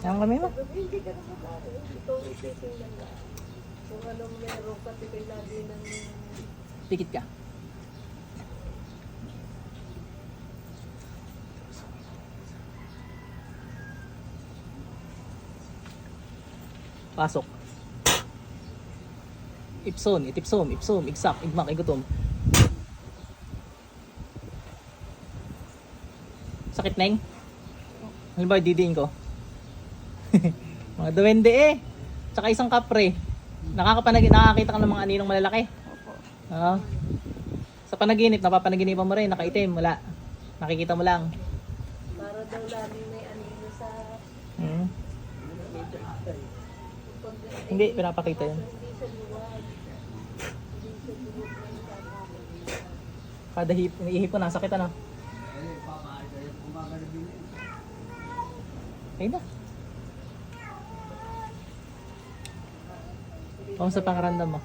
Ang kami mo. Kung anong meron lagi ng... Pikit ka. Pasok. Ipson, itipsom, ipsom, igsak, igmak, igutom. Sakit neng? Ba didiin ko? mga duwende eh. Tsaka isang kapre. Nakakapanag nakakita ka ng mga aninong malalaki. Oo. Sa panaginip, napapanaginipan mo rin, nakaitim, wala. Nakikita mo lang. Para daw laging may anino sa... Hmm. Hindi, pinapakita yun. Kada hip, iniihip ko, nasakit ano. Ayun na. Kamusta pangarandam mo?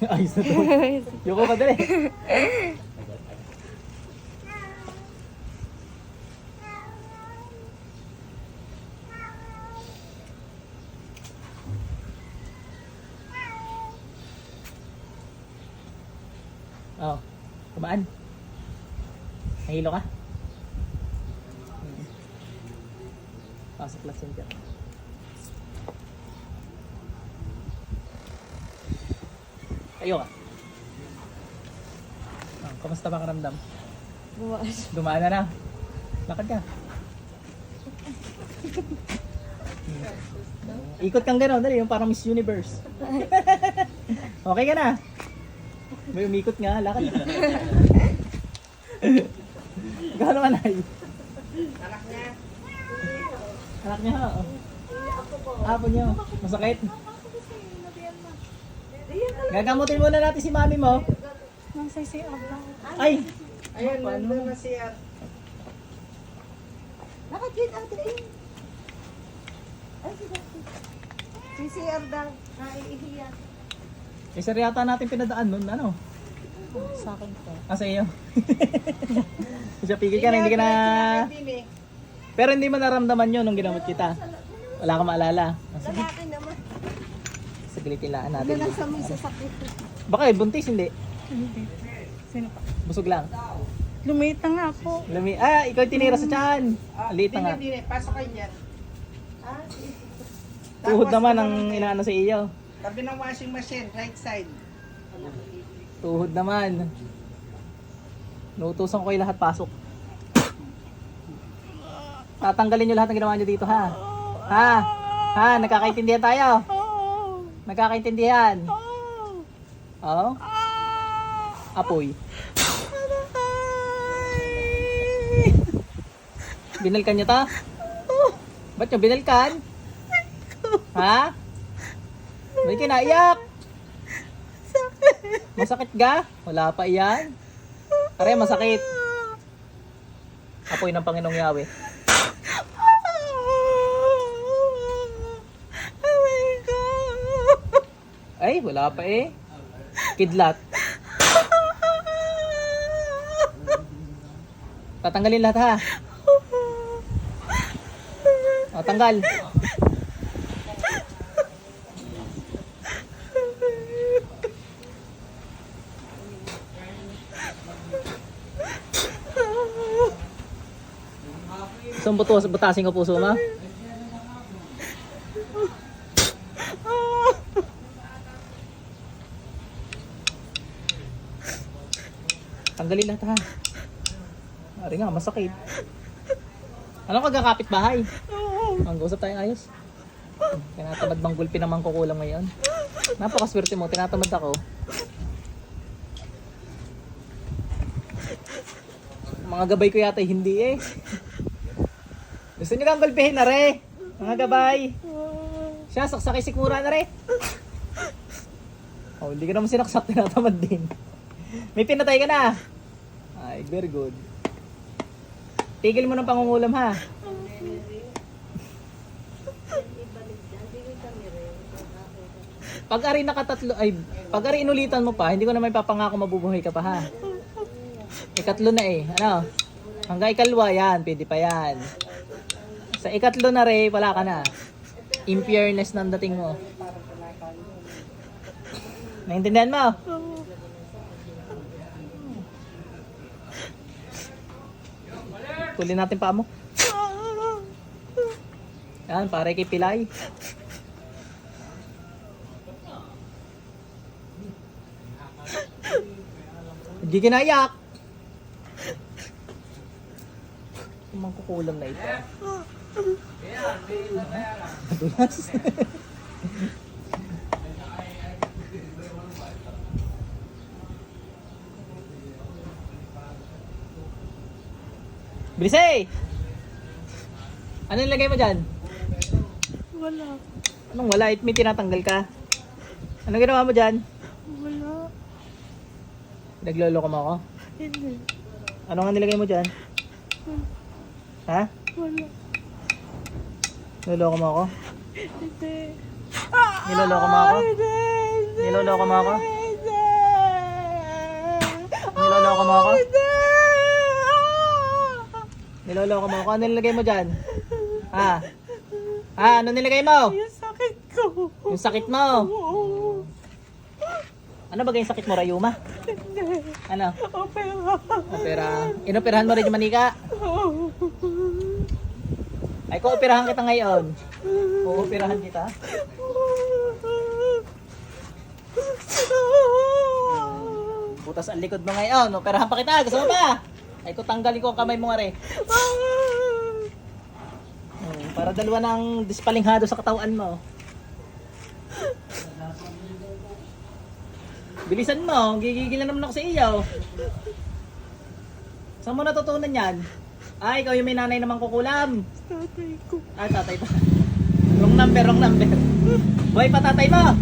Ayos na to. Yoko ka dali. Oh, kumaan. Nahilo ka? Hmm. Pasok lang center. Tayo ka. Oh, kamusta ba karamdam? Buwas. Dumaan na na. Lakad ka. Hmm. Ikot kang gano'n, dali, yung parang Miss Universe. okay ka na? May umikot nga, lakad. Gano'n ka na? Anak niya. Anak niya, oo. Apo niyo, masakit. Gagamutin muna natin si mami mo. Nasa si Abba. Ay! Ayan, Paano? nandun na siya. Nakakit ate eh. Ay, sige. CCR daw. Naiihiyan. Eh, sir, yata natin pinadaan nun, ano? Sa akin po. Ah, sa iyo. Siya, pigil ka na, hindi ka na... Pero hindi mo naramdaman yun nung ginamot kita. Wala ka maalala. Ah, sige, Lang Ano natin. na sa may sasakit. Baka eh, buntis, hindi. Hindi. Sino pa? Busog lang. Lumita nga ako. Lumi ah, ikaw tinira sa tiyan. Liit na nga. Hindi, pasok kayo dyan. Ah. Tuhod naman ang ano, inaano sa iyo. Tabi ng washing machine, right side. Tuhod naman. Nutusan ko kayo lahat pasok. Tatanggalin nyo lahat ng ginawa nyo dito ha. Ha? Ha? Nagkakaintindihan tayo? Oh! Nagkakaintindihan? Oo? Apoy. Binalkan nyo to? Ba't nyo binalkan? Ha? Ba't kayo naiyak? Masakit ga? Wala pa iyan? Are, masakit. Apoy ng Panginoong Yahweh. Ay, wala pa eh. Kidlat. Tatanggalin lahat ha. O, tanggal. Mo butas, butasin ko puso mo? Tanggalin lahat ha. Ari nga, masakit. Ano kagakapit bahay? Ang usap tayo ayos. Tinatamad bang gulpi naman ko kulang ngayon? Napakaswerte mo, tinatamad ako. Mga gabay ko yata hindi eh. Gusto niyo kang gulpihin na re? Mga gabay. Siya, saksakay si Kura na re. Oh, hindi ka naman sinaksak, tinatamad din. May pinatay ka na. Very good. Tigil mo ng pangungulam ha. Pag ari nakatatlo, ay, pag ari inulitan mo pa, hindi ko na may papangako mabubuhay ka pa ha. Ikatlo na eh. Ano? Hanggang ikalwa, yan. Pwede pa yan. Sa Sa ikatlo na rin, wala ka na. Impureness ng dating mo. Naintindihan mo? Tuli natin pa mo. Yan, pare kay Pilay. Hindi kinayak. Kumang kukulam na ito. Madulas. Bilis eh! Ano nilagay mo dyan? Wala. Anong wala? It may tinatanggal ka. Ano ginawa mo dyan? Wala. Nagloloko mo ako? Hindi. Ano nga nilagay mo dyan? Ha? Wala. Niloloko mo ako? Hindi. Niloloko mo ako? Hindi. Niloloko mo ako? Hindi. Niloloko mo ako? Hindi. Niloloko mo ako? Ano nilagay mo dyan? Ha? Ha? Ano nilagay mo? Yung sakit ko. Yung sakit mo. Oo. Ano ba yung sakit mo, Rayuma? Hindi. Ano? Opera. Opera. Inoperahan mo rin yung manika. Oo. Ay, ko-operahan kita ngayon. O-operahan kita. Butas ang likod mo ngayon. Operahan pa kita. Gusto mo ba? Ay, ko tanggalin ko ang kamay mo nga rin. Hmm, para dalawa ng dispalinghado sa katawan mo. Bilisan mo, gigigil na naman ako sa iyo. Saan mo natutunan yan? Ah, ikaw yung may nanay naman kukulam. Tatay ko. Ah, tatay pa. Wrong number, wrong number. Boy pa tatay mo.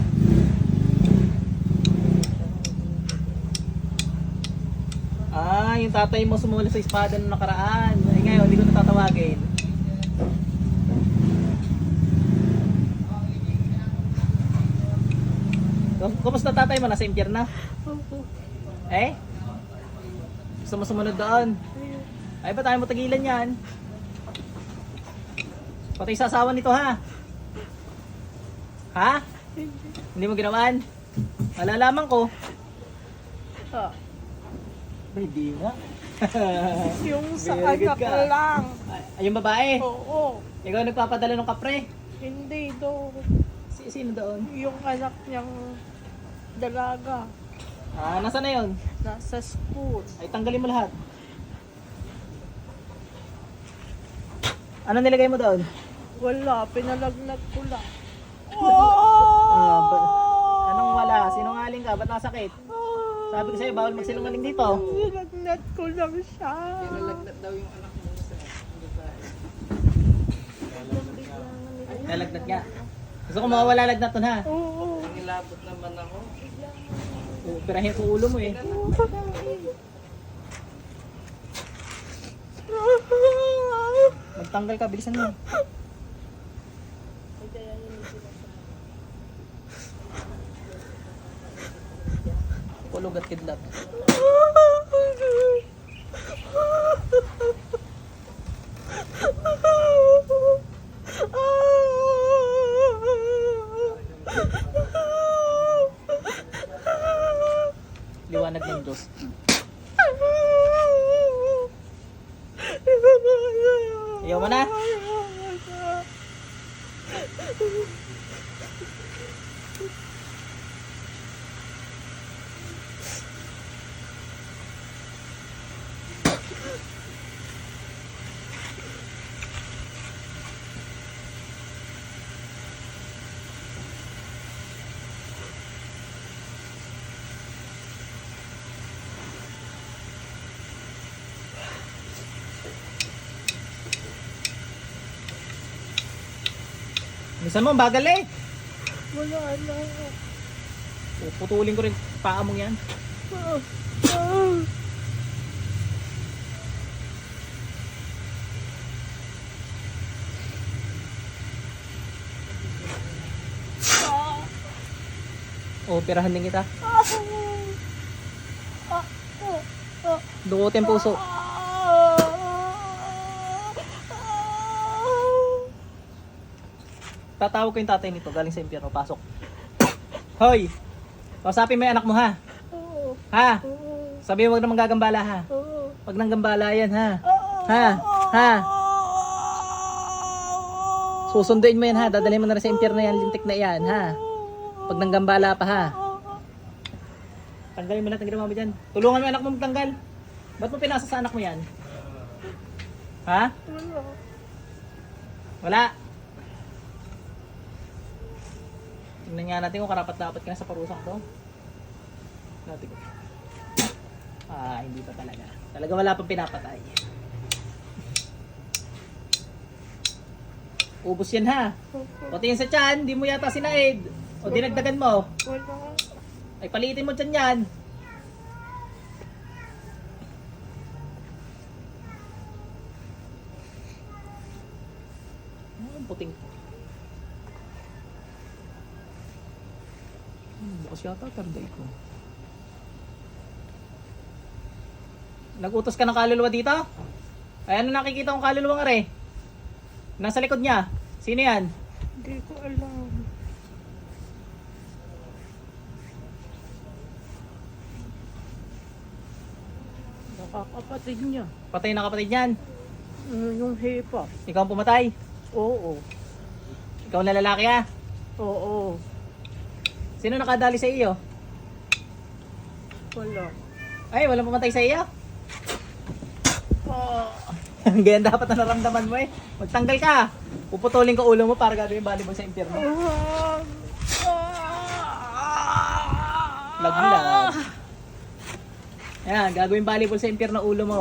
Ah, yung tatay mo sumula sa espada nung nakaraan. Ay, ngayon, hindi ko natatawagin. Kum- Kumusta tatay mo? Nasa impyerno? Opo. Eh? Gusto mo sumunod doon? Ay, ba tayo matagilan yan? Pati sa asawa nito ha? Ha? Hindi. Mo ginawan? Malalaman ko. Ah, Hindi nga. yung sa Very good anak ka. lang. Ay, yung babae. Oo. Ikaw nagpapadala ng kapre. Hindi do. Si, sino doon? Yung anak niyang dalaga. Ah, nasa na yun? Nasa school. Ay, tanggalin mo lahat. Ano nilagay mo doon? Wala, pinalagnat ko lang. Ah, ba- Anong wala? Sinungaling ka? Ba't nasakit? Sabi ko sa'yo, bawal magsinungaling dito. Nilagnat ko lang siya. Nalagnat daw yung anak mo sa babae. Nalagnat nga. Gusto ko mawawala lagnat nun ha. Oo. Nilabot naman ako. Pirahin ko ulo mo eh. Magtanggal ka, bilisan mo. Minsan mo, bagal eh. Wala na. Putulin ko rin paa mong yan. Ah, ah. O, pirahan din kita. Ah, ah, ah. Dukutin puso. Ah, ah, tatawag ko yung tatay nito, galing sa impyerno, pasok. Hoy! Kausapin mo yung anak mo ha. Oo. Ha? Oo. Sabi mo wag naman gagambala ha. Oo. Wag nang gambala yan ha. Oo. Ha? Ha? Susunduin mo yan ha. Dadalhin mo na rin sa impyerno yan, lintik na yan ha. Pag nang gambala pa ha. Tanggalin mo ng ginawa mo dyan. Tulungan mo yung anak mo magtanggal. Ba't mo pinasa sa anak mo yan? Ha? Wala. Wala. Tingnan nga natin kung karapat dapat ka na sa parusang to. Natin ko. Ah, hindi pa talaga. Talaga wala pang pinapatay. Ubus yan ha. Pati yan sa tiyan, di mo yata sinaid. O dinagdagan mo. Ay palitin mo dyan yan. Yata tarday ko. Nagutos ka ng kaluluwa dito? Ay ano nakikita kong kaluluwa nga re? Nasa likod niya. Sino yan? Hindi ko alam. Nakakapatid niya. Patay na kapatid niyan. Mm, Yung hipa. Ikaw ang pumatay. Oo. Ikaw na lalaki ah. Oo. Sino nakadali sa iyo? Wala. Ay, walang pumatay sa iyo. Ah. Ganyan dapat na naramdaman mo eh. Magtanggal ka. Puputulin ko ulo mo para gagawin volleyball sa impyerno. Laglag. Ayan, gagawin volleyball sa impyerno ulo mo.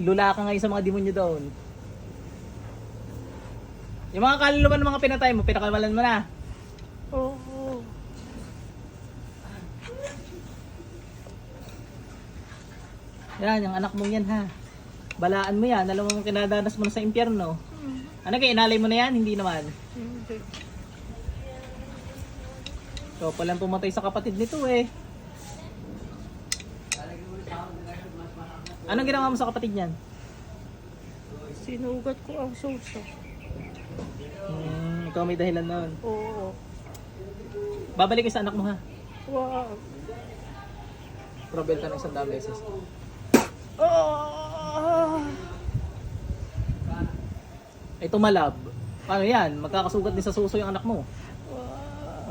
Lula ka ngayon sa mga demonyo doon. Yung mga kaluluwa ng mga pinatay mo, pinakamalan mo na. Oo. Yan, yung anak mong yan ha. Balaan mo yan. Alam mo kinadanas mo na sa impyerno. Ano kaya, inalay mo na yan? Hindi naman. Hindi. So, palang pumatay sa kapatid nito eh. Anong ginawa mo sa kapatid niyan? Sinugat ko ang suso. Hmm, ikaw may dahilan nun. Oo. Babalik ka sa anak mo ha. Wag. Probel ka ng isang beses. Ah. Ito malab. Paano yan? Magkakasugat din sa suso yung anak mo.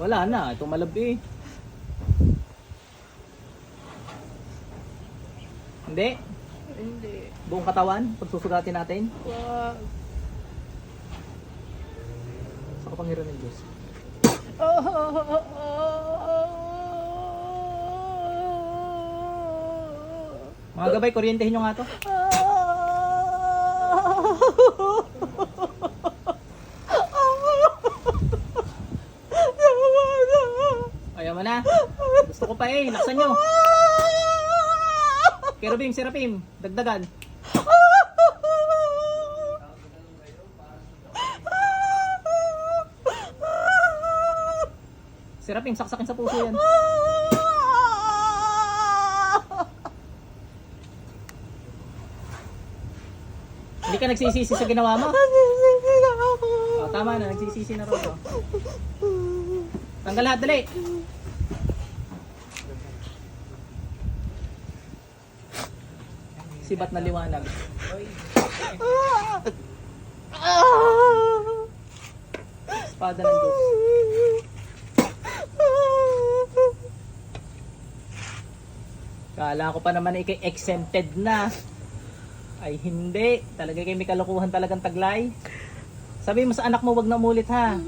Wala na. Ito malab eh. Hindi. Hindi. Buong katawan. Pagsusugatin natin. Wag. Sa kapangyarihan ng Diyos. Mga gabay, kuryentehin nyo nga to. Ayaw mo na. Gusto ko pa eh. Laksan nyo. Kerubim, serapim. Dagdagan. Serapim, saksakin sa puso yan. Ka nagsisisi sa ginawa mo? Oh, tama na, nagsisisi na rin. Tanggal lahat, dali. Sibat na liwanag. Espada ng Diyos. Kala ko pa naman ikay exempted na. Ay hindi. Talaga kayo may kalukuhan talagang taglay. Sabi mo sa anak mo, wag na umulit ha.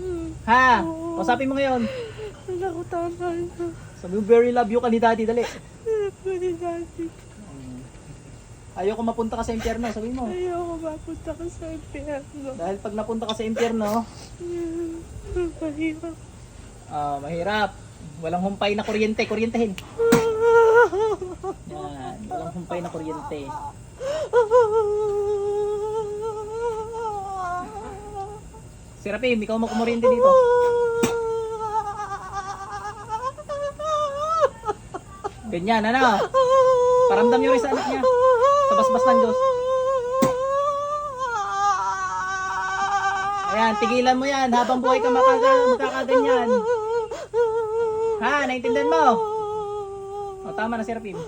Ha? O sabi mo ngayon. Wala ko tama na. Sabi mo, very love you ka ni daddy. Dali. Pwede natin. Ayoko mapunta ka sa impyerno. Sabi mo. Ayoko mapunta ka sa impyerno. Dahil pag napunta ka sa impyerno, Mahirap. ah, mahirap. Walang humpay na kuryente. Kuryentehin. Yan. Walang humpay na kuryente. Si Rapim, ikaw mo kumuryente dito. Ganyan, ano? Paramdam nyo rin sa anak niya. Sa basbas ng Diyos. Ayan, tigilan mo yan. Habang buhay ka makaga, magkakaganyan. Ha, naintindihan mo? O, tama na, Serapim.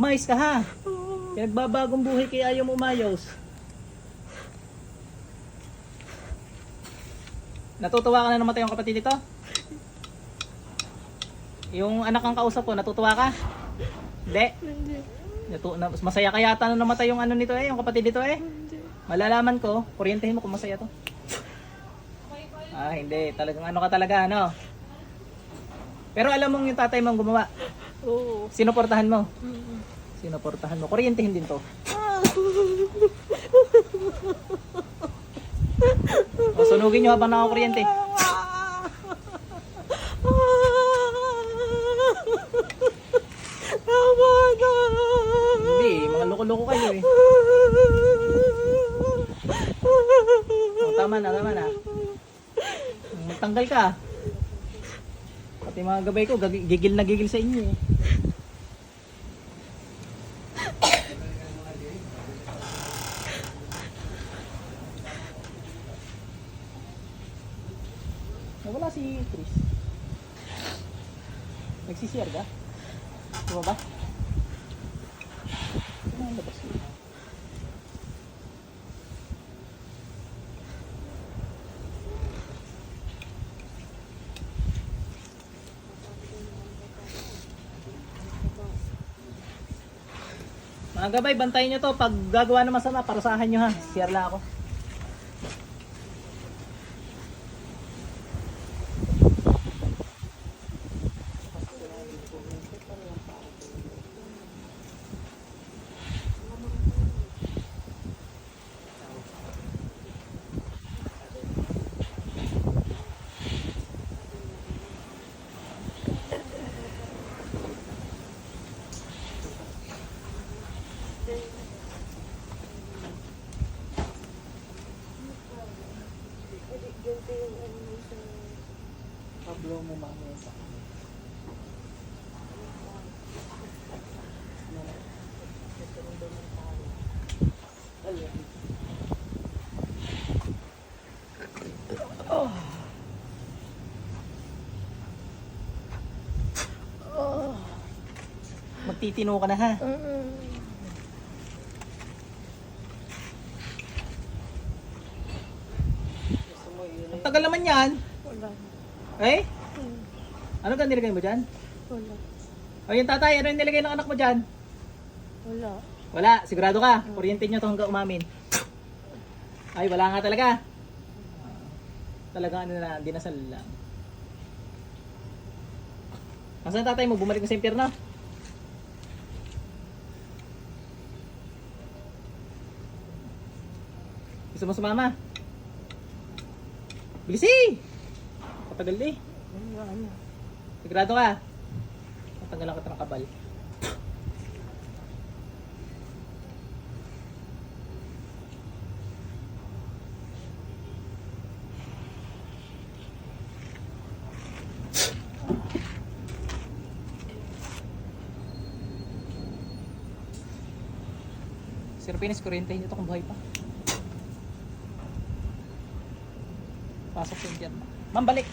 Umayos ka ha. Pinagbabagong buhay kaya ayaw mo umayos. Natutuwa ka na namatay yung kapatid nito? Yung anak kang kausap ko, natutuwa ka? Hindi. Natu na, masaya ka yata na namatay yung ano nito eh, yung kapatid nito eh. Malalaman ko, kuryentehin mo kung masaya to. Ah, hindi. Talagang ano ka talaga, ano? Pero alam mong yung tatay mo ang gumawa. Oo. Sinuportahan mo. Mm. Sinuportahan mo. Kuryentehin din to. O, sunugin nyo habang nakakuryente. Tama na. Hindi, mga loko-loko kayo eh. O, tama na, tama na. Magtanggal ka. Pati mga gabay ko, gigil na gigil sa inyo eh. Nawala si Chris. Nagsisiyar ka? Diba ba? Mga gabay, bantayan nyo to. Pag gagawa ng masama, parusahan nyo ha. Share lang ako. Pablo mo mamaya sa Magtitino ka na ha. Mm. Ang tagal naman yan. Wala. Eh? Mm. Ano ka nilagay mo dyan? Wala. O yung tatay, ano yung nilagay ng anak mo dyan? Wala. Wala, sigurado ka. Kuryente nyo to hanggang umamin. Ay, wala nga talaga. Talaga ano na, dinasal lang. Nasaan tatay mo? Bumalik na sa impyerno? Gusto mo sumama? Bilis eh! Patagal eh. Sigurado ka? Matanggalan ka ng kabal. Sir Pinis, kuryente nyo to kung buhay pa. Pasok sa impyerno. Ma'am, balik!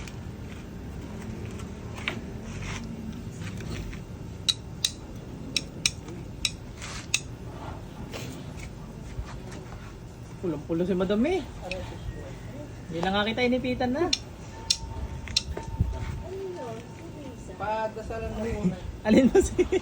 Pulang-pulo si Madam eh. Hindi na nga kita inipitan na. Padasalan mo muna. Alin mo si...